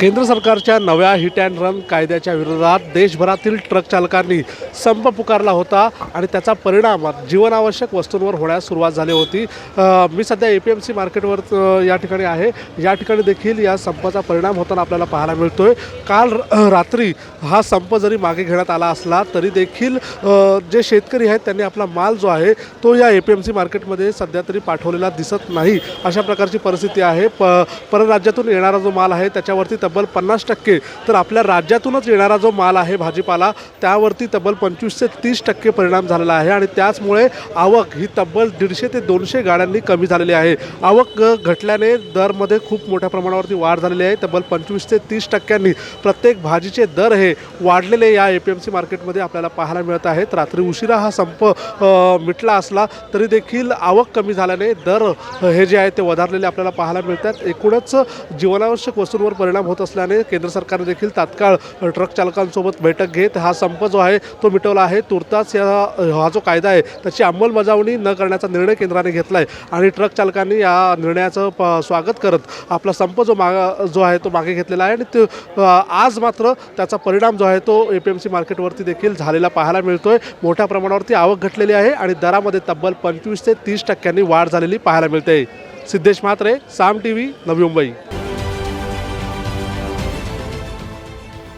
केंद्र सरकारच्या नव्या हिट अँड रन कायद्याच्या विरोधात देशभरातील ट्रक चालकांनी संप पुकारला होता आणि त्याचा परिणाम जीवनावश्यक वस्तूंवर होण्यास सुरुवात झाली होती. मी सध्या ए पी एम सी मार्केटवर या ठिकाणी आहे. या ठिकाणी देखील या संपाचा परिणाम होताना आपल्याला पाहायला मिळतोय. काल रात्री हा संप जरी मागे घेण्यात आला असला तरी देखील जे शेतकरी आहेत त्यांनी आपला माल जो आहे तो या ए पी एम सी मार्केटमध्ये सध्या तरी पाठवलेला दिसत नाही. अशा प्रकारची परिस्थिती आहे. प परराज्यातून येणारा जो माल आहे त्याच्यावरती तब्बल पन्नास टक्के. तर आपल्या राज्यातूनच येणारा जो माल आहे भाजीपाला त्यावरती तब्बल पंचवीस ते तीस टक्के परिणाम झालेला आहे आणि त्याचमुळे आवक ही तब्बल दीडशे ते दोनशे गाड्यांनी कमी झालेली आहे. आवक घटल्याने दरमध्ये खूप मोठ्या प्रमाणावरती वाढ झालेली आहे. तब्बल पंचवीस ते तीस टक्क्यांनी प्रत्येक भाजीचे दर हे वाढलेले या ए पी एम सी मार्केटमध्ये आपल्याला पाहायला मिळत आहेत. रात्री उशिरा हा संप मिटला असला तरी देखील आवक कमी झाल्याने दर हे जे आहे ते वधारलेले आपल्याला पाहायला मिळतात. एकूणच जीवनावश्यक वस्तूंवर परिणाम होत होत असल्याने केंद्र सरकारने देखील तात्काळ ट्रक चालकांसोबत बैठक घेत हा संप जो आहे तो मिटवला आहे. तुर्तास या हा जो कायदा आहे त्याची अंमलबजावणी न करण्याचा निर्णय केंद्राने घेतला आहे आणि ट्रक चालकांनी या निर्णयाचं प स्वागत करत आपला संप जो माग जो आहे तो मागे घेतलेला आहे आणि ते आज मात्र त्याचा परिणाम जो आहे तो ए पी एम सी मार्केटवरती देखील झालेला पाहायला मिळतो आहे मोठ्या प्रमाणावरती आवक घटलेली आहे आणि दरामध्ये तब्बल पंचवीस ते तीस टक्क्यांनी वाढ झालेली पाहायला मिळते. Siddhesh Mhatre Saam T V Navi Mumbai.